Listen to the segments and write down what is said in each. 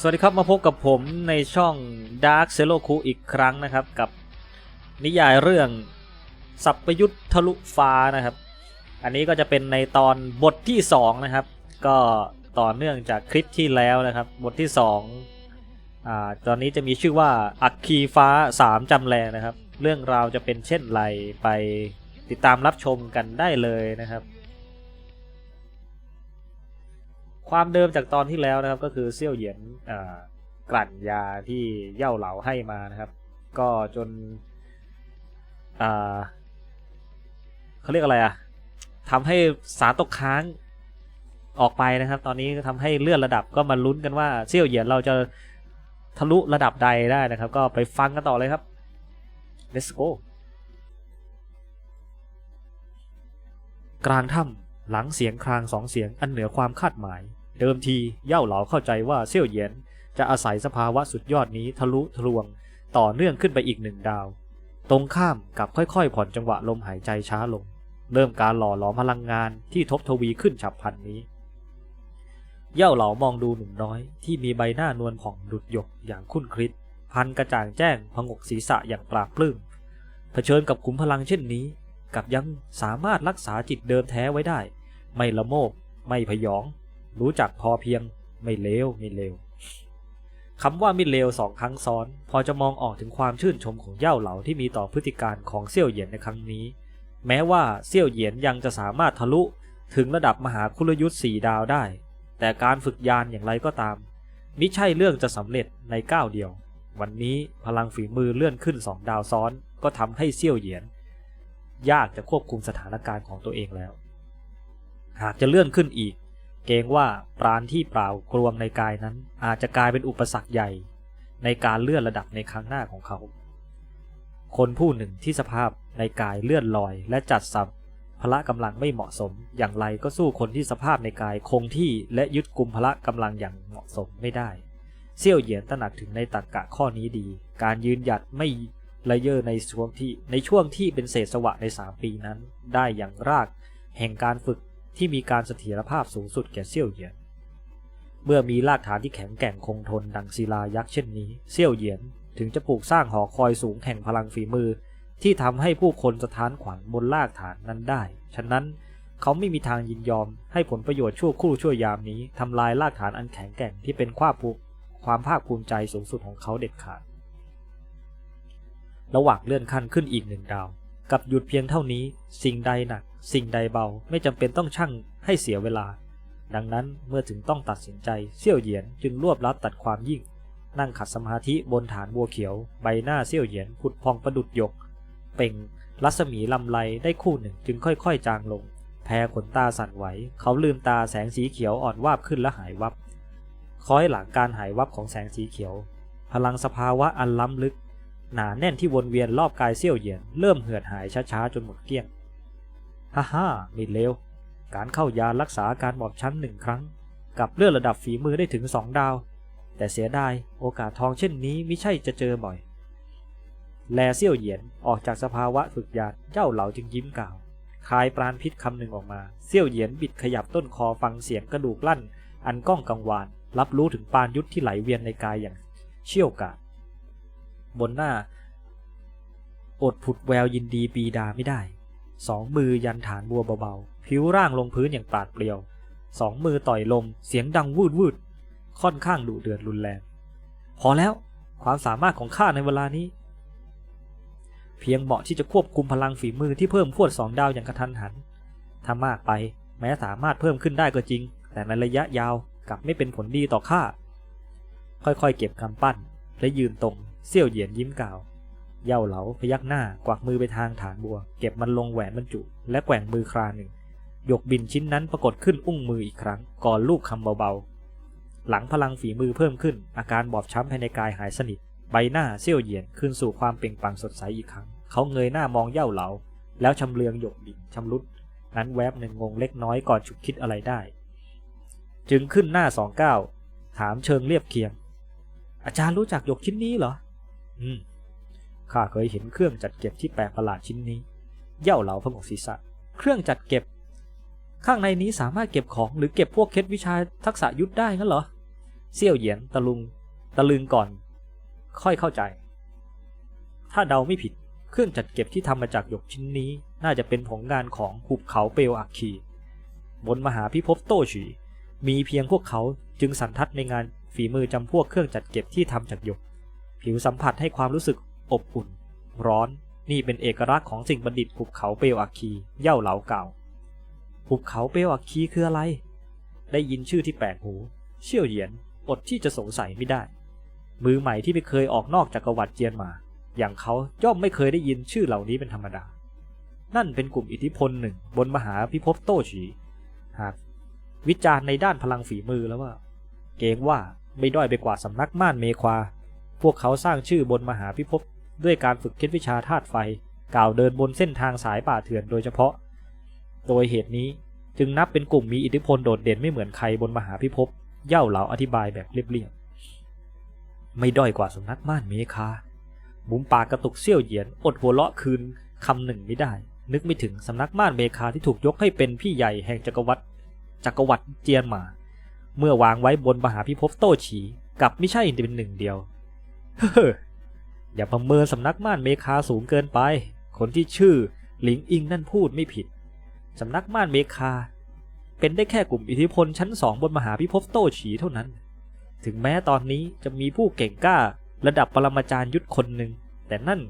สวัสดีครับมาพบกับผมในช่อง Dark z e l o k u อีกครั้งนะครับ กับนิยายเรื่องสัพยุทธทะลุฟ้านะครับ อันนี้ก็จะเป็นในตอนบทที่ 2 นะครับ ก็ต่อเนื่องจากคลิปที่แล้วนะครับ บทที่2อ่าตอนนี้จะมีชื่อว่าอัคคีฟ้า 3 จำแรงนะครับ เรื่องราวจะเป็นเช่นไรไปติดตามรับชมกันได้เลยนะครับ ความเดิมจากตอนที่แล้วนะครับก็คือเซี่ยวเหยียนกลั่นยาที่เย่าเหลาให้มานะครับ ก็จนเขาเรียกอะไรอะทำให้สารตกค้างออกไปนะครับ ตอนนี้ก็ทำให้เลื่อนระดับก็มาลุ้นกันว่าเซี่ยวเหยียนเราจะทะลุระดับใดได้นะครับ ก็ไปฟังกันต่อเลยครับ let's go กลางถ้ำหลังเสียงครางสองเสียงอันเหนือความคาดหมาย เดิมทีเย่าเหลาเข้าใจว่าเซี่ยวเหยียนจะอาศัยสภาวะสุดยอดนี้ทะลุทะลวง ต่อเนื่องขึ้นไปอีกหนึ่งดาว ตรงข้ามกับค่อยๆ ผ่อนจังหวะลมหายใจช้าลง เริ่มการหล่อหลอมพลังงานที่ทบทวีขึ้นฉับพลันนี้ เย่าเหลามองดูหนุ่มน้อย ที่มีใบหน้านวลผ่องดุดหยกอย่างคุ้นคิดพันกระจ่างแจ้งพงกศีรษะอย่างปราบปลื้มเผชิญกับขุมพลังเช่นนี้ กับยังสามารถรักษาจิตเดิมแท้ไว้ได้ ไม่ละโมบไม่พยอง รู้จักพอเพียงไม่เลวไม่เลวคำว่าไม่เลวสองครั้งซ้อน พอจะมองออกถึงความชื่นชมของเย่าเหลาที่มีต่อพฤติการของเซี่ยวเหยียนในครั้งนี้ แม้ว่าเซี่ยวเหยียนยังจะสามารถทะลุถึงระดับมหาคุลยุทธ์สี่ดาวได้ แต่การฝึกยานอย่างไรก็ตาม มิใช่เรื่องจะสำเร็จในก้าวเดียว วันนี้พลังฝีมือเลื่อนขึ้นสองดาวซ้อน ก็ทำให้เซี่ยวเหยียน ยากจะควบคุมสถานการณ์ของตัวเองแล้ว หากจะเลื่อนขึ้นอีก เกรงว่าปราณที่เปล่ากลวงในกายนั้น อาจจะกลายเป็นอุปสรรคใหญ่ ในการเลื่อนระดับในครั้งหน้าของเขา คนผู้หนึ่งที่สภาพในกายเลื่อนลอย และจัดสับพละกำลังไม่เหมาะสม อย่างไรก็สู้คนที่สภาพในกายคงที่และยึดกลุ่มพละกำลังอย่างเหมาะสมไม่ได้เซี่ยวเหยียนตระหนักถึงในตรรกกะข้อนี้ดี การยืนหยัดไม่ระเยอในช่วงที่ในช่วงที่เป็นเศษสวะในสามปีนั้น ได้อย่างราก แห่งการฝึก ที่มีการเสถียรภาพสูงสุดแก่เซี่ยวเหยียน เมื่อมีรากฐานที่แข็งแกร่งคงทนดังศิลายักษ์เช่นนี้ เซี่ยวเหยียนถึงจะปลูกสร้างหอคอยสูงแห่งพลังฝีมือ ที่ทำให้ผู้คนสะท้านขวัญบนรากฐานนั้นได้ ฉะนั้นเขาไม่มีทางยินยอมให้ผลประโยชน์ชั่วครู่ชั่วยามนี้ทำลายรากฐานอันแข็งแกร่งที่เป็นความภูความภาคภูมิใจสูงสุดของเขาเด็ดขาด ระหว่างเลื่อนขั้นขึ้นอีกหนึ่งดาว กับหยุดเพียงเท่านี้ สิ่งใดหนัก สิ่งใดเบาไม่จำเป็นต้องชั่งให้เสียเวลา ดังนั้นเมื่อถึงต้องตัดสินใจเซี่ยวเหยียนจึงรวบรัดตัดความยิ่ง นั่งขัดสมาธิบนฐานบัวเขียว ใบหน้าเซี่ยวเหยียนผุดพองประดุดหยก เป่งรัศมีลำไรได้คู่หนึ่งจึงค่อยๆ จางลง แพรขนตาสั่นไหว เขาลืมตาแสงสีเขียวอ่อนวาบขึ้นและหายวับคอยหลังการหายวับของแสงสีเขียว พลังสภาวะอันล้ำลึก หนาแน่นที่วนเวียนรอบกายเซี่ยวเหยียน เริ่มเหือดหายช้าๆจนหมดเกลี้ยง ฮ่าฮ่าไม่เลวการเข้ายารักษาอาการบอบช้ำหนึ่งครั้ง กับเลื่อนระดับฝีมือได้ถึงสองดาว แต่เสียดายโอกาสทองเช่นนี้ไม่ใช่จะเจอบ่อย แลเซี่ยวเหยียนออกจากสภาวะฝึกยานเจ้าเหล่าจึงยิ้มกล่าว คายปราณพิษคำหนึ่งออกมา เซี่ยวเหยียนบิดขยับต้นคอฟังเสียงกระดูกลั่น อันก้องกังวาน รับรู้ถึงปานยุทธที่ไหลเวียนในกายอย่างเชี่ยวกาจบนหน้า อดผุดแววยินดีปีดาไม่ได้ สองมือยันฐานบัวเบาๆ ผิวร่างลงพื้นอย่างปราดเปรียว สองมือต่อยลมเสียงดังวืดวืดค่อนข้างดุเดือดรุนแรง พอแล้วความสามารถของข้าในเวลานี้ เพียงเหมาะที่จะควบคุมพลังฝีมือที่เพิ่มพวดสองดาวอย่างกระทันหันถ้ามากไปแม้สามารถเพิ่มขึ้นได้ก็จริง แต่ในระยะยาวกลับไม่เป็นผลดีต่อข้าค่อยๆเก็บกำปั้นและยืนตรงเซี่ยวเหยียนยิ้มกล่าว เย่าเหลาพยักหน้ากวักมือไปทางฐานบัว เก็บมันลงแหวนบรรจุ และแกว่งมือคราหนึ่งหยกบินชิ้นนั้นปรากฏขึ้นอุ้งมืออีกครั้ง ก่อนลูกคำเบาๆ หลังพลังฝีมือเพิ่มขึ้น อาการบอบช้ำภายในกายหายสนิท ใบหน้าเซี่ยวเหยียนคืนสู่ความเปล่งปลั่งสดใสอีกครั้ง เขาเงยหน้ามองเย่าเหลา แล้วชำเลืองหยกบินชำรุด นั้นแวบหนึ่งงงเล็กน้อยก่อนฉุกคิดอะไรได้ จึงขึ้นหน้าสองก้าวถามเชิงเรียบเคียง อาจารย์รู้จักหยกชิ้นนี้เหรอ อืม ข้าเคยเห็นเครื่องจัดเก็บที่แปลกประหลาดชิ้นนี้ เย่าเหลาพงกศีรษะ เครื่องจัดเก็บ ข้างในนี้สามารถเก็บของหรือเก็บพวกเคล็ดวิชาทักษะยุทธได้งั้นเหรอ เซี่ยวเหยียนตะลุง ตะลึงก่อน ค่อยเข้าใจ ถ้าเดาไม่ผิด เครื่องจัดเก็บที่ทำมาจากหยกชิ้นนี้ น่าจะเป็นผลงานของหุบเขาเปลวอักคี บนมหาพิภพโตฉีมีเพียงพวกเขาจึงสันทัดในงานฝีมือจำพวกเครื่องจัดเก็บที่ทำจากหยก ผิวสัมผัสให้ความรู้สึก อบอุ่น ร้อน นี่เป็นเอกลักษณ์ของสิ่งประดิษฐ์หุบเขาเปลวอักคีเย่าเหลาเก่าหุบเขาเปลวอักคีคืออะไร ได้ยินชื่อที่แปลกหู เชี่ยวเหยียน อดที่จะสงสัยไม่ได้ มือใหม่ที่ไม่เคยออกนอกจากกรวัดเจียนมา อย่างเขาย่อมไม่เคยได้ยินชื่อเหล่านี้เป็นธรรมดา นั่นเป็นกลุ่มอิทธิพลหนึ่ง บนมหาพิภพโต้ฉี หากวิจารณ์ในด้านพลังฝีมือแล้วว่า เกรงว่าไม่ด้อยไปกว่าสำนักม่านเมควา พวกเขาสร้างชื่อบนมหาพิภพ ด้วยการฝึกคิดวิชาธาตุไฟ กล่าวเดินบนเส้นทางสายป่าเถื่อนโดยเฉพาะ โดยเหตุนี้จึงนับเป็นกลุ่มมีอิทธิพลโดดเด่นไม่เหมือนใครบนมหาพิภพเย่าเหลาอธิบายแบบเรียบๆไม่ด้อยกว่าสำนักม่านเมคามุมปากกระตุกเซี่ยวเหยียนอดหัวเราะคืนคำหนึ่งไม่ได้ นึกไม่ถึงสำนักม่านเมคาที่ถูกยกให้เป็นพี่ใหญ่แห่งจักรวรรดิจักรวรรดิเจียนหมา เมื่อวางไว้บนมหาพิภพโต้ฉีกับไม่ใช่เป็นหนึ่งเดียว เฮ้อ อย่าประเมินสำนักม่านเมคาสูงเกินไป คนที่ชื่อหลิงอิงนั่นพูดไม่ผิด สำนักม่านเมคา เป็นได้แค่กลุ่มอิทธิพลชั้นสองบนมหาพิภพโต้ฉีเท่านั้น ถึงแม้ตอนนี้จะมีผู้เก่งกล้า ระดับปรมาจารย์ยุทธคนหนึ่ง แต่นั่น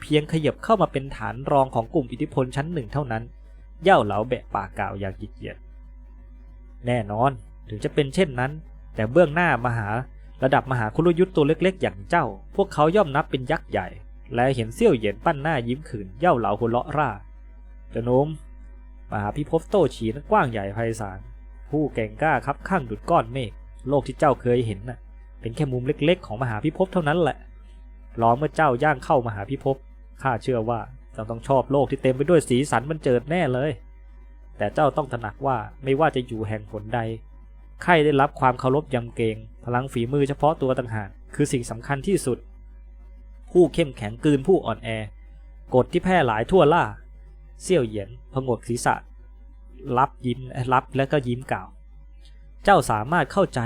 เพียงขยับเข้ามาเป็นฐานรองของกลุ่มอิทธิพลชั้นหนึ่งเท่านั้น เย่าเหลาแบะปากกล่าวอย่างขี้เกียจแน่นอนถึงจะเป็นเช่นนั้น แต่เบื้องหน้ามหา ระดับมหาคุรุยุทธ์ตัวเล็กๆ อย่างเจ้า พวกเขาย่อมนับเป็นยักษ์ใหญ่ และเห็นเซี่ยวเหยียนปั้นหน้ายิ้มขืนเย่าเหลาหัวเราะร่าเจโนมมหาพิภพโตฉีนั้นกว้างใหญ่ไพศาล ผู้เก่งกล้าครับข้างดุดก้อนเมฆโลกที่เจ้าเคยเห็นน่ะ เป็นแค่มุมเล็กๆ ของมหาพิภพเท่านั้นแหละรอเมื่อเจ้าย่างเข้ามหาพิภพข้าเชื่อว่าเจ้าต้องชอบโลกที่เต็มไปด้วยสีสันมันเจิดแน่เลย แต่เจ้าต้องตระหนักว่าไม่ว่าจะอยู่แห่งหนใด ใครได้รับความเคารพยำเกรงพลังฝีมือเฉพาะตัวต่างหากคือสิ่งสำคัญที่สุด ผู้เข้มแข็งกืนผู้อ่อนแอกฎที่แพร่หลายทั่วล่า เซี่ยวเหยียนพงกศีรษะ รับยิ้มรับแล้วก็ยิ้มกล่าว เจ้าสามารถเข้าใจ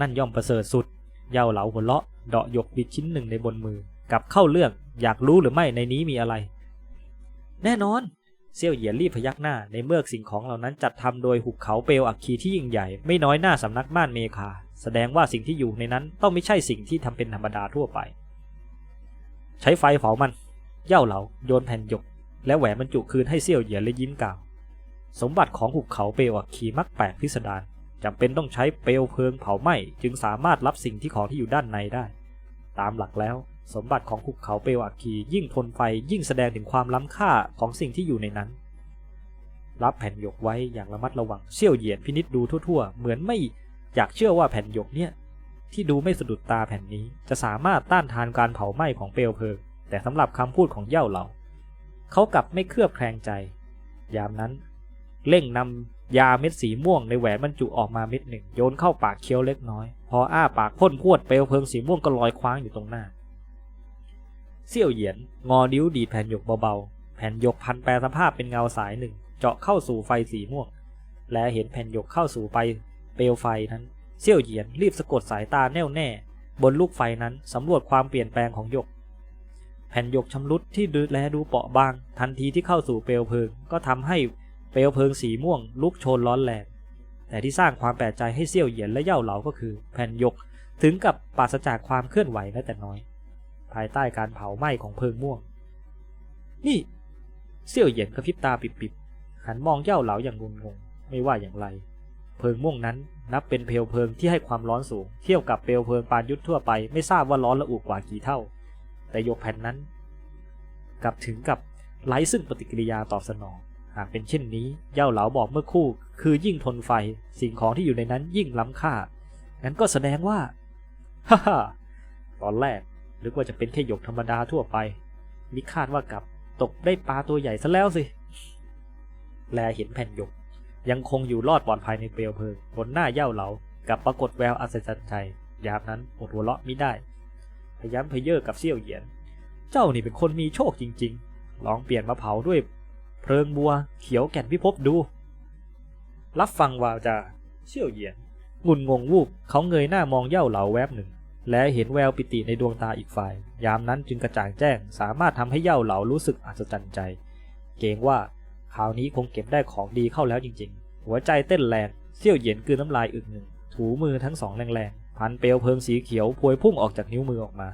นั่นย่อมประเสริฐสุด เยาเหลาหัวเราะเดาะหยกบิดชิ้นหนึ่งในบนมือ กับเข้าเรื่องอยากรู้หรือไม่ในนี้มีอะไร แน่นอน เซี่ยวเหยียนรีบพยักหน้าในเมื่อสิ่งของเหล่านั้นจัดทำโดยหุบเขาเปลวอัคคีที่ยิ่งใหญ่ไม่น้อยหน้าสำนักม่านเมคา แสดงว่าสิ่งที่อยู่ในนั้นต้องไม่ใช่สิ่งที่ทำเป็นธรรมดาทั่วไป ใช้ไฟเผามัน เย่าเหลาโยนแผ่นหยก และแหวนบรรจุคืนให้เซี่ยวเหยียนและยิ้มกล่าว สมบัติของหุบเขาเปลวอัคคีมักแปลกพิสดารจำเป็นต้องใช้เปลวเพลิงเผาไหม้จึงสามารถรับสิ่งที่ของที่อยู่ด้านในได้ ตามหลักแล้ว สมบัติของหุบเขาเปลวอัคคียิ่งทนไฟยิ่งแสดงถึงความล้ำค่าของสิ่งที่อยู่ในนั้น รับแผ่นหยกไว้อย่างระมัดระวังเซี่ยวเหยียนพินิษดูทั่ว ๆ เหมือนไม่อยากเชื่อว่าแผ่นหยกเนี่ยที่ดูไม่สะดุดตาแผ่นนี้ จะสามารถต้านทานการเผาไหม้ของเปลวเพลิง แต่สำหรับคำพูดของเย่าเหล่าเขากลับไม่เคลือบแคลงใจ ยามนั้น เร่งนำยาเม็ดสีม่วงในแหวนบรรจุออกมาเม็ดหนึ่งโยนเข้าปากเคี้ยวเล็กน้อย พออ้าปากพ่นพวดเปลวเพลิงสีม่วงก็ลอยคว้างอยู่ตรงหน้า เซี่ยวเหยียน งอนิ้วดีดแผ่นหยกเบาๆ แผ่นหยกพันแปรสภาพเป็นเงาสายหนึ่ง เจาะเข้าสู่ไฟสีม่วง และเห็นแผ่นหยกเข้าสู่ไปเปลวไฟนั้น เซี่ยวเหยียนรีบสะกดสายตาแน่วแน่ บนลูกไฟนั้นสำรวจความเปลี่ยนแปลงของหยก แผ่นหยกชำรุดที่ดูแลดูเปราะบาง ทันทีที่เข้าสู่เปลวเพลิง ก็ทำให้เปลวเพลิงสีม่วง ลุกโชนร้อนแรงแต่ที่สร้างความแปลกใจให้เซี่ยวเหยียนและเย่าเหลาก็คือ แผ่นหยกถึงกับปราศจากความเคลื่อนไหวแม้แต่น้อย ภายใต้การเผาไหม้ของเพลิงม่วง นี่ เซี่ยวเหยียนกระพริบตาปิบๆหันมองเย่าเหลาอย่างงงๆไม่ว่าอย่างไร เพลิงม่วงนั้นนับเป็นเปลวเพลิงที่ให้ความร้อนสูง เทียบกับเปลวเพลิงปานยุทธทั่วไปไม่ทราบว่าร้อนระอุกว่ากี่เท่า แต่ยกแผ่นนั้นกลับถึงกับไร้ซึ่งปฏิกิริยาตอบสนอง หากเป็นเช่นนี้ เย่าเหลาบอกเมื่อคู่ คือยิ่งทนไฟ สิ่งของที่อยู่ในนั้นยิ่งล้ำค่า งั้นก็แสดงว่า ฮ่าฮ่าตอนแรก นึกว่าจะเป็นแค่หยกธรรมดาทั่วไป มิคาดว่ากับตกได้ปลาตัวใหญ่ซะแล้วสิ แลเห็นแผ่นหยก ยังคงอยู่รอดปลอดภัยในเปลวเพลิง บนหน้าเย่าเหลา กับปรากฏแววอัศจรรย์ใจยามนั้นอดหัวเราะไมิได้ พยายามเพเยอร์กับเซี่ยวเหยียน เจ้านี่เป็นคนมีโชคจริง ๆ ลองเปลี่ยนมาเผาด้วย เพลิงบัวเขียวแก่นพิภพดู รับฟังวาวจาเซี่ยวเหยียนงุนงงวูบเขาเงยหน้ามองเย่าเหลาแวบหนึ่ง และเห็นแววปิติในดวงตาอีกฝ่าย ยามนั้นจึงกระจ่างแจ้ง สามารถทำให้เย่าเหลารู้สึกอัศจรรย์ใจ เกรงว่าคราวนี้คงเก็บได้ของดีเข้าแล้วจริงๆ หัวใจเต้นแรงเซี่ยวเหย็นกลืนน้ำลายอึกหนึ่ง ถูมือทั้งสองแรงๆ พันเปลวเพลิงสีเขียวพวยพุ่งออกจากนิ้วมือออกมา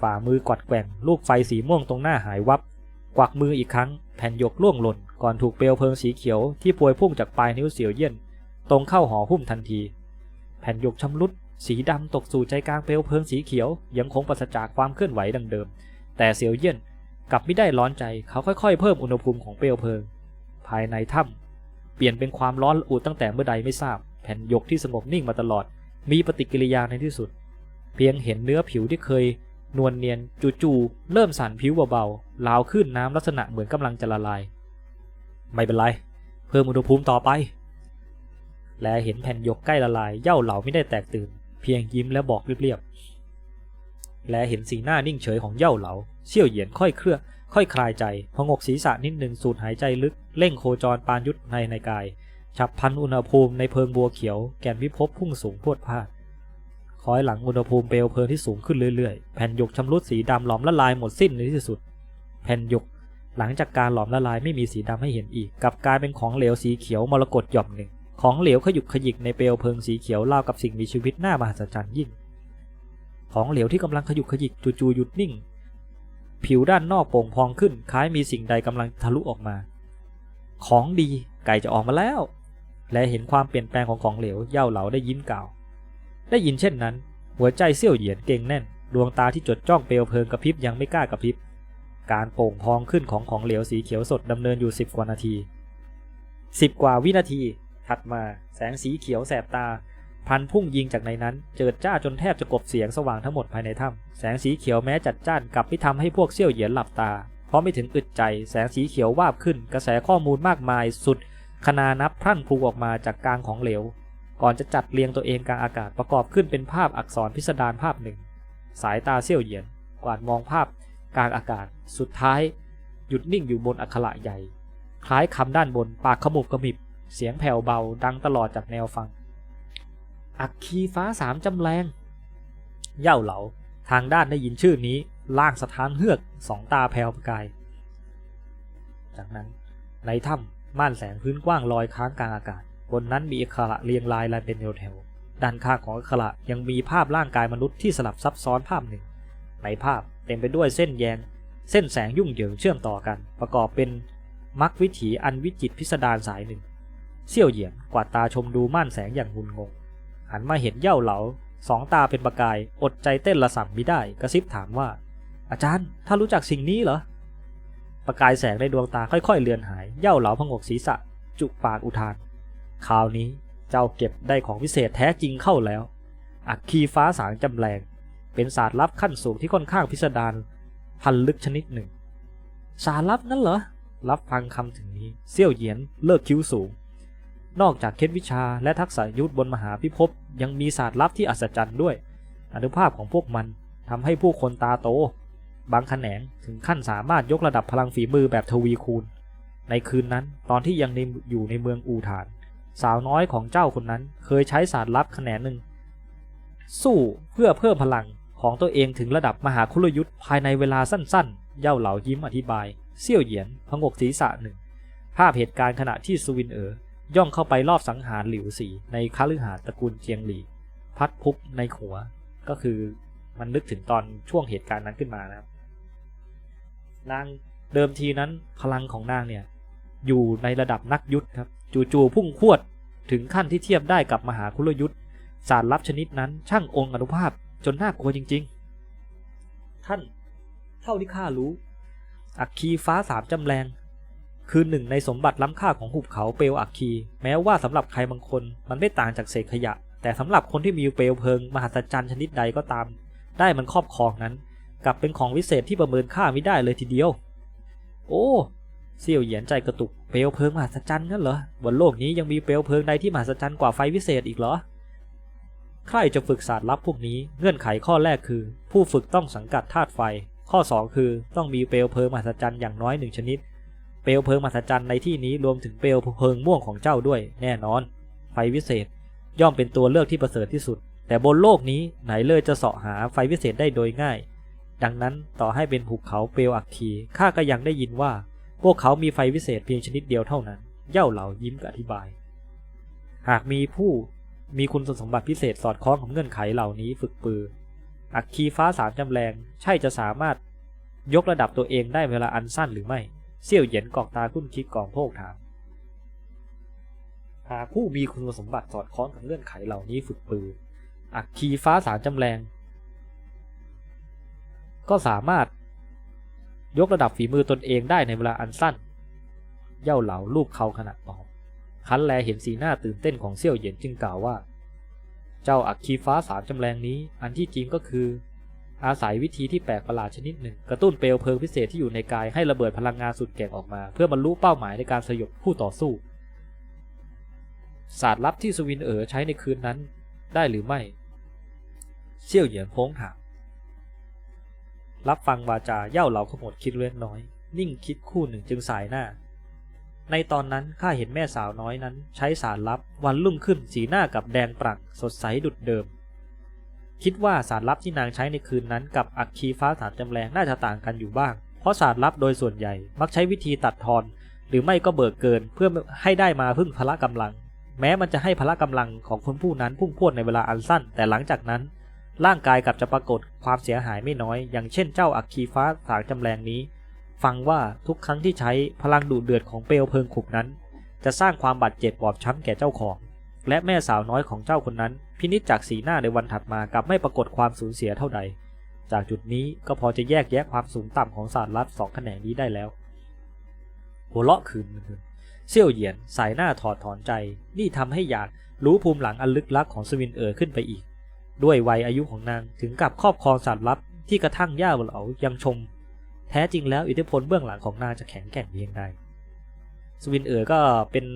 ฝ่ามือกวัดแกว่งลูกไฟสีม่วงตรงหน้าหายวับ กวักมืออีกครั้ง แผ่นหยกล่วงหล่น ก่อนถูกเปลวเพลิงสีเขียวที่พวยพุ่งจากปลายนิ้วเสียวเยี่ยน ตรงเข้าหอหุ้มทันที แผ่นหยกชำรุด สีดำตกสู่ใจกลางเปลวเพลิงสีเขียว ยังคงปราศจากความเคลื่อนไหวดังเดิม แต่เสียวเยี่ยนกลับไม่ได้ร้อนใจเขาค่อยๆ เพิ่มอุณหภูมิของเปลวเพลิง ภายในถ้ำเปลี่ยนเป็นความร้อนอุตั้งแต่เมื่อใดไม่ทราบ แผ่นหยกที่สงบนิ่งมาตลอด มีปฏิกิริยาในที่สุด เพียงเห็นเนื้อผิวที่เคย นวลเนียนจู่ๆเริ่มสั่นผิวเบาๆลาวขึ้นน้ำลักษณะเหมือนกำลังจะละลาย ไม่เป็นไร เพิ่มอุณหภูมิต่อไป และเห็นแผ่นหยกใกล้ละลายเย่าเหลาไม่ได้แตกตื่น เพียงยิ้มและบอกเรียบๆและเห็นสีหน้านิ่งเฉยของเย่าเหลาเชี่ยวเหยียนค่อยเคลื่อนค่อยคลายใจพงกศีรษะนิดหนึ่งสูดหายใจลึกเร่งโคจรปานยุทธในในกาย ฉับพันอุณหภูมิในเพิงบัวเขียวแก่นพิภพพุ่งสูงพวดพลาดคอยหลังอุณหภูมิเปลวเพลิงที่สูงขึ้นเรื่อยๆ แผ่นหยกชำรุดสีดำหลอมละลายหมดสิ้นในที่สุด แผ่นหยกหลังจากการหลอมละลายไม่มีสีดำให้เห็นอีกกลับกลายเป็นของเหลวสีเขียวมรกตหย่อมหนึ่ง ของเหลวขยุกขยิกในเปลวเพลิงสีเขียวราวกับสิ่งมีชีวิตหน้ามหัศจรรย์ยิ่ง ของเหลวที่กำลังขยุกขยิกจู่ๆหยุดนิ่ง ผิวด้านนอกโป่งพองขึ้นคล้ายมีสิ่งใดกำลังทะลุออกมา ของดีไก่จะออกมาแล้ว และเห็นความเปลี่ยนแปลงของของเหลวเย่าเหลาได้ยิ้มกล่าว ได้ยินเช่นนั้น หัวใจเซี่ยวเหยียนเก่งแน่น ดวงตาที่จดจ้องเปลวเพลิงกระพริบยังไม่กล้ากระพริบการโป่งพองขึ้นของของเหลวสีเขียวสดดำเนินอยู่สิบกว่านาทีสิบกว่าวินาที ถัดมาแสงสีเขียวแสบตา พันพุ่งยิงจากในนั้น เจิดจ้าจนแทบจะกบเสียงสว่างทั้งหมดภายในถ้ำแสงสีเขียวแม้จัดจ้านกลับไม่ทำให้พวกเซี่ยวเหยียนหลับตา เพราะไม่ถึงอึดใจ แสงสีเขียววาบขึ้น กระแสข้อมูลมากมายสุดคณานับพรั่นพลูออกมาจากกลางของเหลว ก่อนจะจัดเรียงตัวเองกลางอากาศประกอบขึ้นเป็นภาพอักษรพิสดารภาพหนึ่ง สายตาเซี่ยวเหยียน กวาดมองภาพกลางอากาศ สุดท้าย หยุดนิ่งอยู่บนอักขระใหญ่ คล้ายคำด้านบนปากขมุบกระมิบ เสียงแผ่วเบาดังตลอดจากแนวฟัง อักคีฟ้าสามจำแรง เย่าเหลาทางด้านได้ยินชื่อนี้ล่างสถานเฮือกสองตาแผ่วประกาย จากนั้นในถ้ำม่านแสงพื้นกว้างลอยค้างกลางอากาศ บนนั้นมีอักขระเรียงรายลายเป็นแถวๆด้านข้างของอักขระยังมีภาพร่างกายมนุษย์ที่สลับซับซ้อนภาพหนึ่ง ในภาพเต็มไปด้วยเส้นแยง เส้นแสงยุ่งเหยิงเชื่อมต่อกัน ประกอบเป็นมรรควิถีอันวิจิตพิสดารสายหนึ่ง เซี่ยวเหยียนกวาดตาชมดูม่านแสงอย่างงุนงง หันมาเห็นเย่าเหลาสองตาเป็นประกาย อดใจเต้นระส่ำมิได้ กระซิบถามว่า อาจารย์ถ้ารู้จักสิ่งนี้เหรอ ประกายแสงในดวงตาค่อยๆเลือนหาย เย่าเหลาพงกศีรษะ จุปากอุทาน คราวนี้เจ้าเก็บได้ของพิเศษแท้จริงเข้าแล้ว อักคีฟ้าสางจำแรง เป็นศาสตร์ลับขั้นสูงที่ค่อนข้างพิสดารพันลึกชนิดหนึ่ง สารลับนั่นเหรอ รับฟังคำถึงนี้ เซี่ยวเหยียนเลิกคิ้วสูง นอกจากเคล็ดวิชาและทักษะยุทธบนมหาพิภพยังมีศาสตร์ลับที่อัศจรรย์ด้วย อนุภาพของพวกมันทำให้ผู้คนตาโต บางแขนงถึงขั้นสามารถยกระดับพลังฝีมือแบบทวีคูณ ในคืนนั้นตอนที่ยังอยู่ในเมืองอูฐาน สาวน้อยของเจ้าคนนั้นเคยใช้ศาสตร์ลับแขนงหนึ่ง สู้เพื่อเพิ่มพลังของตัวเองถึงระดับมหาคุลยุทธภายในเวลาสั้นๆ เย่าเหลายิ้มอธิบาย เซี่ยวเหยียนพงกศีรษะหนึ่ง ภาพเหตุการณ์ขณะที่สุวินเอ๋อ ย่องเข้าไปรอบสังหารหลิวสีในคฤหาสน์ตระกูลเจียงหลี พัดพุบในหัวก็คือมันนึกถึงตอนช่วงเหตุการณ์นั้นขึ้นมานะครับ นางเดิมทีนั้นพลังของนางเนี่ยอยู่ในระดับนักยุทธครับจู่ๆพุ่งพรวดถึงขั้นที่เทียบได้กับมหาคุลยุทธศาสตร์ลับชนิดนั้นช่างองค์อนุภาพจนน่ากลัวจริง ๆ ท่านเท่าที่ข้ารู้ อักคีฟ้าสามจำแรง คือหนึ่งในสมบัติล้ำค่าของหุบเขาเปลวอักคี แม้ว่าสำหรับใครบางคนมันไม่ต่างจากเศษขยะ แต่สำหรับคนที่มีเปลวเพลิง มหัศจรรย์ชนิดใดก็ตาม ได้มันครอบครองนั้น กลับเป็นของวิเศษที่ประเมินค่าไม่ได้เลยทีเดียว โอ้เสี่ยวเหยียนใจกระตุกเปลวเพลิงมหัศจรรย์งั้นเหรอบนโลกนี้ยังมีเปลวเพลิงใดที่มหัศจรรย์กว่าไฟวิเศษอีกเหรอใครจะฝึกศาสตร์ลับพวกนี้เงื่อนไขข้อแรกคือ ผู้ฝึกต้องสังกัดธาตุไฟ ข้อ 2 คือต้องมีเปลวเพลิงมหัศจรรย์อย่างน้อยหนึ่งชนิด เปลวเพลิงมหัศจรรย์ในที่นี้รวมถึงเปลวเพลิงม่วงของเจ้าด้วย แน่นอน ไฟวิเศษ ย่อมเป็นตัวเลือกที่ประเสริฐที่สุด แต่บนโลกนี้ไหนเลยจะเสาะหาไฟวิเศษได้โดยง่าย ดังนั้นต่อให้เป็นภูเขาเปลวอัคคีข้าก็ยังได้ยินว่า พวกเขามีไฟวิเศษเพียงชนิดเดียวเท่านั้น เย่าเหล่ายิ้มอธิบาย หากมีผู้มีคุณสมบัติพิเศษสอดคล้องกับเงื่อนไขเหล่านี้ฝึกปือ อัคคีฟ้าสามจำแรงใช่จะสามารถยกระดับตัวเองได้เวลาอันสั้นหรือไม่ เสี่ยวเหยียนกอกตาคุ้นคิดกองโพกถาม หากผู้มีคุณสมบัติสอดคล้องกับเงื่อนไขเหล่านี้ฝึกปือ อัคคีฟ้าสามจำแรง ก็สามารถยกระดับฝีมือตนเองได้ในเวลาอันสั้น เย่าเหลาลูบเขาขณะตอบ คันแลเห็นสีหน้าตื่นเต้นของเซี่ยวเหยียนจึงกล่าวว่า เจ้าอัคคีฟ้าสามจำแรงนี้ อันที่จริงก็คือ อาศัยวิธีที่แปลกประหลาดชนิดหนึ่ง กระตุ้นเปลวเพลิงพิเศษที่อยู่ในกายให้ระเบิดพลังงานสุดแก่งออกมา เพื่อบรรลุเป้าหมายในการสยบผู้ต่อสู้ ศาสตร์ลับที่สวินเอ๋อใช้ในคืนนั้น ได้หรือไม่ เซี่ยวเหยียนโพ้งถามรับฟังวาจาเย่าเหลาขมวดคิดเล็กน้อย นิ่งคิดคู่หนึ่งจึงสายหน้า ในตอนนั้นข้าเห็นแม่สาวน้อยนั้น ใช้สารลับวันรุ่งขึ้นสีหน้ากับแดงปรักสดใสดุดเดิม คิดว่าสารลับที่นางใช้ในคืนนั้นกับอัคคีฟ้าสารจำแรงน่าจะต่างกันอยู่บ้าง เพราะสารลับโดยส่วนใหญ่มักใช้วิธีตัดทอน หรือไม่ก็เบิกเกินเพื่อให้ได้มาพึ่งพละกำลัง แม้มันจะให้พละกำลังของคนผู้นั้นพุ่งพรวดในเวลาอันสั้น แต่หลังจากนั้น ร่างกายกับจะปรากฏความเสียหายไม่น้อย อย่างเช่นเจ้าอัคคีฟ้าสารจำแรงนี้ ฟังว่าทุกครั้งที่ใช้พลังดุเดือดของเปลวเพลิงขุกนั้น จะสร้างความบาดเจ็บบอบช้ำแก่เจ้าของ และแม่สาวน้อยของเจ้าคนนั้น พินิจจากสีหน้าในวันถัดมากลับไม่ปรากฏความสูญเสียเท่าใด จากจุดนี้ก็พอจะแยกแยะความสูงต่ำของศาสตร์ลับสองแขนงนี้ได้แล้ว หัวเราะคืนนึงเซี่ยวเหยียนสายหน้าถอดถอนใจ นี่ทำให้อยากรู้ภูมิหลังอันลึกลับของสวินเอ๋อขึ้นไปอีก ด้วยวัยอายุของนางถึงกับครอบครองศาสตร์ลับที่กระทั่งย่าเหลายังชม แท้จริงแล้วอิทธิพลเบื้องหลังของนางจะแข็งแกร่งเพียงใดสวินเอ๋อก็เป็น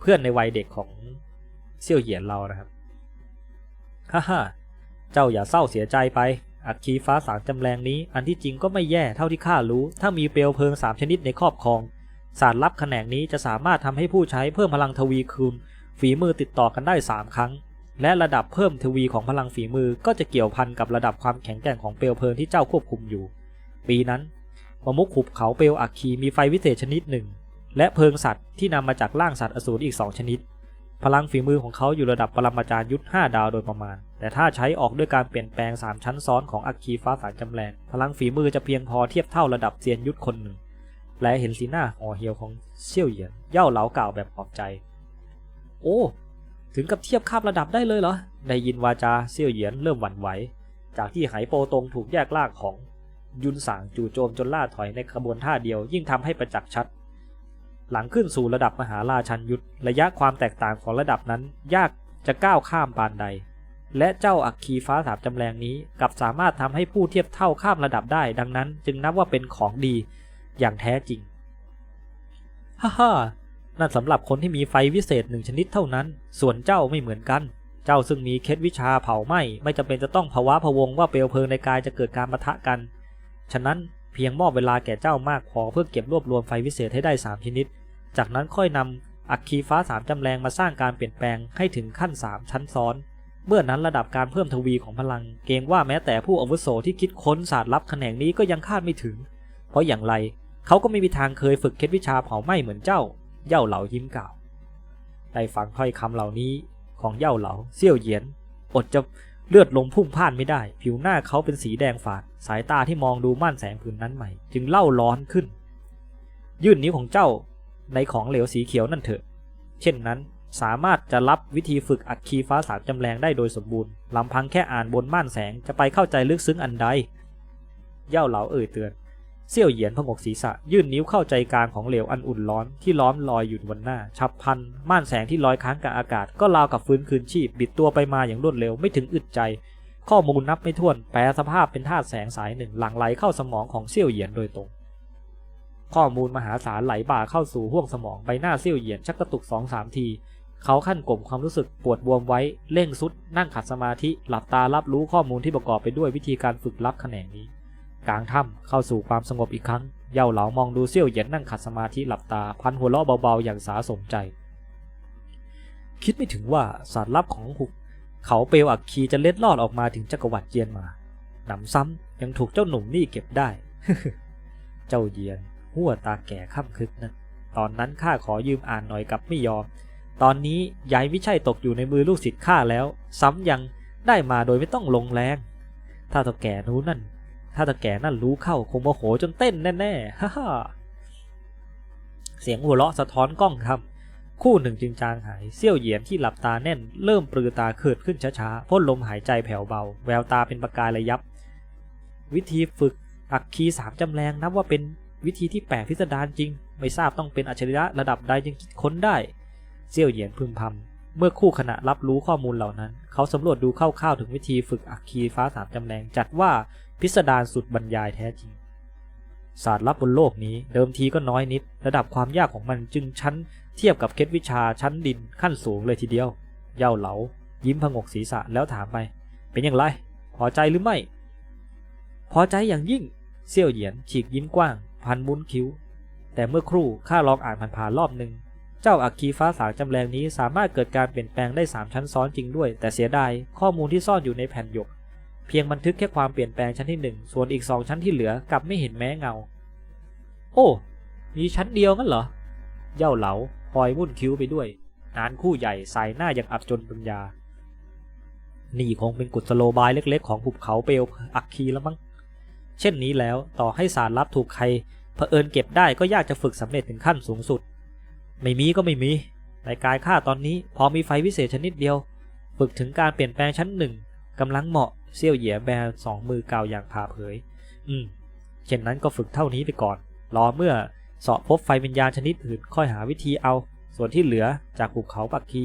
เพื่อนในวัยเด็กของ เซี่ยวเหยียนเรานะครับฮ่าฮ่าเจ้าอย่าเศร้าเสียใจไป อัคคีฟ้าสารจำแรงนี้ อันที่จริงก็ไม่แย่เท่าที่ข้ารู้ ถ้ามีเปลวเพลิงสามชนิดในครอบครอง สารลับแขนงนี้จะสามารถทำให้ผู้ใช้เพิ่มพลังทวีคูณ ฝีมือติดต่อกันได้สามครั้ง และระดับเพิ่มทวีของพลังฝีมือก็จะเกี่ยวพันกับระดับความแข็งแกร่งของเปลวเพลิงที่เจ้าควบคุมอยู่ ปีนั้นมมุกขุบเขาเปลวอัคคีมีไฟวิเศษชนิดหนึ่ง และเพลิงสัตว์ที่นำมาจากร่างสัตว์อสูรอีกสองชนิด พลังฝีมือของเขาอยู่ระดับปรมาจารย์ยุทธ5ดาวโดยประมาณ แต่ถ้าใช้ออกด้วยการเปลี่ยนแปลง 3 ชั้นซ้อนของอัคคีฟ้าสารจำแรง พลังฝีมือจะเพียงพอเทียบเท่าระดับเซียนยุทธคนหนึ่ง และเห็นสีหน้าห่อเหี่ยวของเซี่ยวเหยียนเย่าเหลากล่าวแบบปลอบใจ โอ้ ถึงกับเทียบคาบระดับได้เลยเหรอ ได้ยินวาจาเซี่ยวเหยียนเริ่มหวั่นไหว จากที่ไหโปตงถูกแยกลากของยุนสางจู่โจมจนล่าถอยในขบวนท่าเดียวยิ่งทำให้ประจักษ์ชัด หลังขึ้นสู่ระดับมหาราชันยุทธระยะความแตกต่างของระดับนั้นยากจะก้าวข้ามปานใด และเจ้าอัคคีฟ้าสามจำแรงนี้กลับสามารถทำให้ผู้เทียบเท่าข้ามระดับได้ ดังนั้นจึงนับว่าเป็นของดีอย่างแท้จริง ฮ่าฮ่านั่นสำหรับคนที่มีไฟวิเศษหนึ่งชนิดเท่านั้น ส่วนเจ้าไม่เหมือนกัน เจ้าซึ่งมีเคล็ดวิชาเผาไหม้ไม่จำเป็นจะต้องภาวะพะวงว่าเปลวเพลิงในกายจะเกิดการปะทะกัน ฉะนั้น เพียงมอบเวลาแก่เจ้ามากพอเพื่อเก็บรวบรวมไฟวิเศษให้ได้สามชนิด จากนั้นค่อยนำอัคคีฟ้าสามจำแรงมาสร้างการเปลี่ยนแปลงให้ถึงขั้นสามชั้นซ้อน เมื่อนั้นระดับการเพิ่มทวีของพลัง เกรงว่าแม้แต่ผู้อาวุโสที่คิดค้นศาสตร์ลับแขนงนี้ก็ยังคาดไม่ถึง เพราะอย่างไรเขาก็ไม่มีทางเคยฝึกเคล็ดวิชาเผาไหม้เหมือนเจ้า เย่าเหลายิ้มกล่าวได้ฟังถ้อยคำเหล่านี้ของเย่าเหลาเซี่ยวเหยียน อดจะ เลือดลมพุ่งพ่านไม่ได้ ผิวหน้าเขาเป็นสีแดงฝาด สายตาที่มองดูม่านแสงผืนนั้นใหม่ จึงเล่าร้อนขึ้น ยื่นนิ้วของเจ้าในของเหลวสีเขียวนั่นเถอะ เช่นนั้นสามารถจะรับวิธีฝึกอัดคีฟ้าสามจำแรงได้โดยสมบูรณ์ลำพังแค่อ่านบนม่านแสงจะไปเข้าใจลึกซึ้งอันใด เย่าเหลาเอ่ยเตือน เซี่ยวเหยียนพงกศีรษะ ยื่นนิ้วเข้าใจกลางของเหลวอันอุ่นร้อนที่ล้อมลอยอยู่บนหน้า ฉับพัน ม่านแสงที่ลอยค้างกับอากาศ ก็ราวกับฟื้นคืนชีพ บิดตัวไปมาอย่างรวดเร็วไม่ถึงอึดใจ ข้อมูลนับไม่ถ้วน แปลสภาพเป็นธาตุแสงสายหนึ่งหลั่งไหลเข้าสมองของเซี่ยวเหยียนโดยตรง ข้อมูลมหาศาลไหลบ่าเข้าสู่ห้วงสมองใบหน้าเซี่ยวเหยียนชักกระตุกสองสามทีเขาขั้นกลมความรู้สึกปวดบวมไว้เร่งสุด นั่งขัดสมาธิหลับตารับรู้ข้อมูลที่ประกอบไปด้วยวิธีการฝึกลับแขนงนี้ กลางถ้ำเข้าสู่ความสงบอีกครั้ง เย่าเหลามองดูเซี่ยวเหยียนนั่งขัดสมาธิหลับตาพันหัวเราะเบาๆอย่างสาสมใจ คิดไม่ถึงว่าสารลับของหุบเขาเปลวอักคีจะเล็ดลอดออกมาถึงจักรวรรดิเจียนมาหนำซ้ำยังถูกเจ้าหนุ่มนี่เก็บได้ เจ้าเยียนหัวตาแก่ข้ามคึกนะตอนนั้นข้าขอยืมอ่านหน่อยกับไม่ยอม ตอนนี้ยายไม่ใช่ตกอยู่ในมือลูกศิษย์ข้าแล้ว ซ้ำยังได้มาโดยไม่ต้องลงแรง ถ้าตาแก่นู้นั่น ถ้าตาแก่นั่นรู้เข้าคงโมโหจนเต้นแน่ๆฮ่าฮ่าเสียงหัวเราะสะท้อนกล้องครับ คู่หนึ่งจึงจางหายเซี่ยวเหยียนที่หลับตาแน่น เริ่มปรือตาเขิดขึ้นช้าๆพ่นลมหายใจแผ่วเบา แววตาเป็นประกายระยับ วิธีฝึกอักคีสามจำแรงนับว่าเป็นวิธีที่แปลกพิสดารจริง ไม่ทราบต้องเป็นอัจฉริยะระดับใดจึงคิดค้นได้เซี่ยวเหยียนพึมพำเมื่อคู่ขณะรับรู้ข้อมูลเหล่านั้น เขาสำรวจดูคร่าวๆถึงวิธีฝึกอักคีฟ้าสามจำแรงจัดว่า พิสดารสุดบรรยายแท้จริง ศาสตร์ลับบนโลกนี้เดิมทีก็น้อยนิด ระดับความยากของมันจึงชั้นเทียบกับเคล็ดวิชาชั้นดินขั้นสูงเลยทีเดียว เย่าเหลา ยิ้มผงกศีรษะแล้วถามไป เป็นอย่างไร พอใจหรือไม่ พอใจอย่างยิ่ง เซี่ยวเหยียนฉีกยิ้มกว้าง พันมุนคิ้ว แต่เมื่อครู่ข้าลองอ่านผ่านๆรอบหนึ่งเจ้าอักคีฟ้าสางจำแรงนี้สามารถเกิดการเปลี่ยนแปลงได้ 3 ชั้นซ้อนจริงด้วย แต่เสียดายข้อมูลที่ซ่อนอยู่ในแผ่นหยก เพียงบันทึกแค่ความเปลี่ยนแปลงชั้นที่ 1 ส่วนอีก 2 ชั้นที่เหลือกลับไม่เห็นแม้เงา โอ้ มีชั้นเดียวงั้นเหรอ เย่าเหลาพลอยวุ่นคิ้วไปด้วย นานคู่ใหญ่สายหน้าอย่างอับจนปัญญา นี่คงเป็นกุศโลบายเล็กๆ ของภูเขาเปลวอักคีแล้วมั้ง เช่นนี้แล้วต่อให้สารลับถูกใครเผอิญเก็บได้ก็ยากจะฝึกสำเร็จถึงขั้นสูงสุด ไม่มีก็ไม่มีในกายข้าตอนนี้พอมีไฟวิเศษชนิดเดียว ฝึกถึงการเปลี่ยนแปลงชั้นหนึ่ง กำลังเหมาะเซี่ยวเหยียแบสองมือกล่าวอย่างพาเผย อืม เช่นนั้นก็ฝึกเท่านี้ไปก่อน รอเมื่อสาะพบไฟวิญญาณชนิดอื่นค่อยหาวิธีเอา ส่วนที่เหลือจากภูเขาปักคี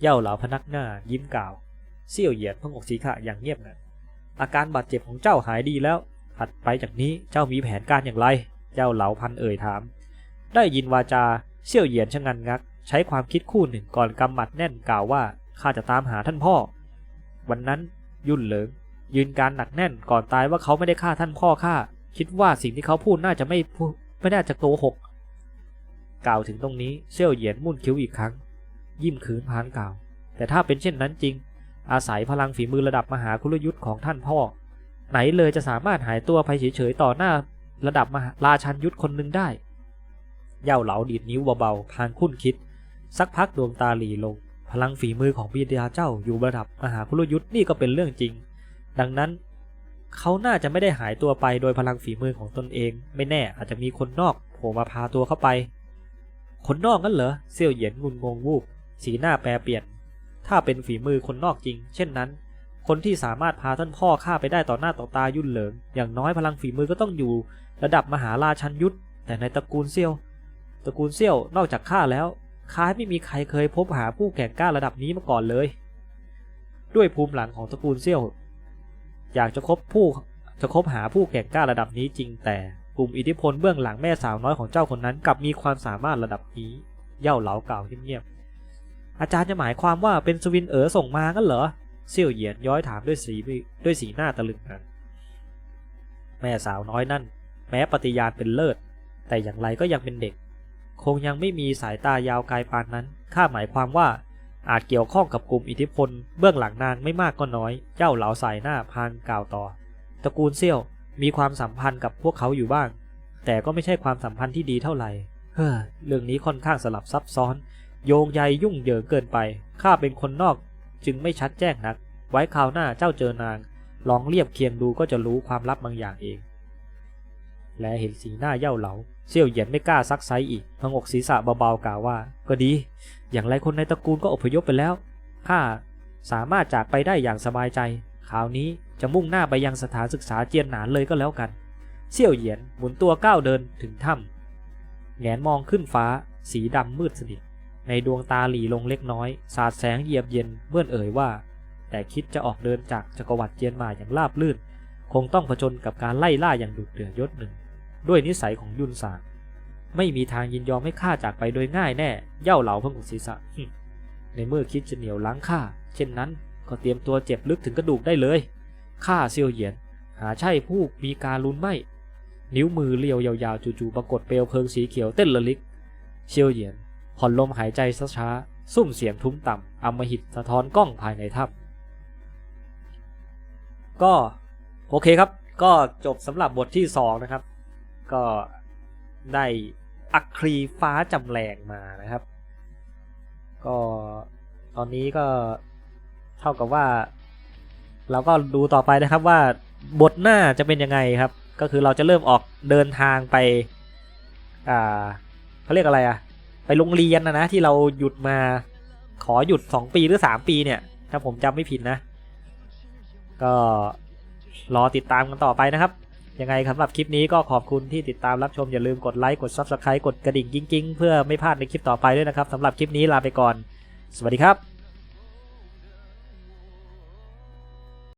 เย่าเหลาพนักหน้ายิ้มกล่าว เซี่ยวเหยียดพงอกสีขะอย่างเงียบงันอาการบาดเจ็บของเจ้าหายดีแล้ว ถัดไปจากนี้เจ้ามีแผนการอย่างไร เจ้าเหลาพันเอ่ยถาม ได้ยินวาจาเซี่ยวเหยียนชะงันงัก ใช้ความคิดคู่หนึ่งก่อนกำหมัดแน่นกล่าวว่าข้าจะตามหาท่านพ่อ วันนั้นยุ่นเหลิง ยืนการหนักแน่นก่อนตายว่าเขาไม่ได้ฆ่าท่านพ่อข้าคิดว่าสิ่งที่เขาพูดน่าจะไม่ไม่น่าจะโกหก กล่าวถึงตรงนี้เซี่ยวเหยียนมุ่นคิ้วอีกครั้ง ยิ้มคืนพานกล่าว แต่ถ้าเป็นเช่นนั้นจริง อาศัยพลังฝีมือระดับมหาคุลยุทธ์ของท่านพ่อ ไหนเลยจะสามารถหายตัวไปเฉยๆต่อหน้าระดับมหาราชันยุทธคนหนึ่งได้ เย่าเหลาดีดนิ้วเบาๆพางคุ้นคิด สักพักดวงตาหลีลง พลังฝีมือของบิดาเจ้าอยู่ระดับมหาคุลยุทธ์นี่ก็เป็นเรื่องจริง ดังนั้น เขาน่าจะไม่ได้หายตัวไปโดยพลังฝีมือของตนเอง ไม่แน่อาจจะมีคนนอกโผล่มาพาตัวเข้าไป คนนอกงั้นเหรอเซี่ยวเหยียนงุนงงวูบสีหน้าแปรเปลี่ยน ถ้าเป็นฝีมือคนนอกจริง เช่นนั้น คนที่สามารถพาท่านพ่อข้าไปได้ต่อหน้าต่อตายุ่นเหลิง อย่างน้อยพลังฝีมือก็ต้องอยู่ ระดับมหาราชันยุทธแต่ในตระกูลเซี่ยว ตระกูลเซี่ยวนอกจากข้าแล้ว ข้าไม่มีใครเคยพบหาผู้แข่งกล้าระดับนี้มาก่อนเลย ด้วยภูมิหลังของตระกูลเซี่ยว อยากจะคบผู้จะคบหาผู้แข่งกล้าระดับนี้จริงแต่กลุ่มอิทธิพลเบื้องหลังแม่สาวน้อยของเจ้าคนนั้นกลับมีความสามารถระดับนี้ เย่าเหลาเก่าเงียบๆอาจารย์จะหมายความว่าเป็นสวินเอ๋อส่งมากันเหรอเซี่ยวเหยียนย้อยถามด้วยสีด้วยสีหน้าตะลึงนั้นแม่สาวน้อยนั่น แม้ปฏิญาณเป็นเลิศ แต่อย่างไรก็ยังเป็นเด็ก คงยังไม่มีสายตายาวไกลปานนั้น ข้าหมายความว่าอาจเกี่ยวข้องกับกลุ่มอิทธิพล เบื้องหลังนางไม่มากก็น้อย เจ้าเหลาสายหน้าพางกล่าวต่อ ตระกูลเซี่ยวมีความสัมพันธ์กับพวกเขาอยู่บ้าง แต่ก็ไม่ใช่ความสัมพันธ์ที่ดีเท่าไหร่ เฮ้อ เรื่องนี้ค่อนข้างสลับซับซ้อน โยงใยยุ่งเหยิงเกินไป ข้าเป็นคนนอก จึงไม่ชัดแจ้งนัก ไว้คราวหน้าเจ้าเจอนาง ลองเรียบเคียงดูก็จะรู้ความลับบางอย่างเอง และเห็นสีหน้าเย่าเหลาเซี่ยวเหยียนไม่กล้าซักไซอีกพงอกศีรษะเบาๆกล่าวว่า ก็ดี อย่างไรคนในตระกูลก็อพยพไปแล้วข้าสามารถจากไปได้อย่างสบายใจคราวนี้จะมุ่งหน้าไปยังสถานศึกษาเจียนหนานเลยก็แล้วกัน เซี่ยวเหยียนหมุนตัวก้าวเดินถึงถ้ำแงนมองขึ้นฟ้า สีดำมืดสนิท ในดวงตาหลีลงเล็กน้อย สาดแสงเยียบเย็นเมื่อนเอ่ยว่า แต่คิดจะออกเดินจากจักรวรรดิเจียนมาอย่างราบลื่น คงต้องผจญกับการไล่ล่าอย่างดุเดือดยศหนึ่ง ด้วยนิสัยของยุนสางไม่มีทางยินยอมให้ข้าจากไปโดยง่ายแน่ เย่าเหลาเพิ่งศีรษะในเมื่อคิดจะเหนียวล้างข้าเช่นนั้นก็เตรียมตัวเจ็บลึกถึงกระดูกได้เลยข้าเซียวเหยียน หาใช่ผู้มีการลุนไม่ นิ้วมือเลียวยาวๆจู่ๆปรากฏเปลวเพลิงสีเขียวเต้นระลิก เซียวเหยียนผ่อนลมหายใจช้าๆซุ่มเสียงทุ้มต่ำอำมหิตสะท้อนกล้องภายในถ้ำก็โอเคครับ ก็จบสำหรับบทที่สองนะครับ ก็ได้อัครีฟ้าจำแรงมานะครับ ก็ตอนนี้ก็เท่ากับว่า เราก็ดูต่อไปนะครับว่าบทหน้าจะเป็นยังไงครับ ก็คือเราจะเริ่มออกเดินทางไปอ่าเขาเรียกอะไรอะไปโรงเรียนนะนะที่เราหยุดมาขอหยุดสองปีหรือสามปีเนี่ย ถ้าผมจำไม่ผิดนะ ก็รอติดตามกันต่อไปนะครับ ยังไงสำหรับคลิปนี้ก็ขอบคุณที่ติดตามรับชมอย่าลืมกดไลค์กด Subscribe กดกระดิ่งกิ้งๆ เพื่อไม่พลาดในคลิปต่อไปด้วยนะครับสำหรับคลิปนี้ลาไปก่อน สวัสดีครับ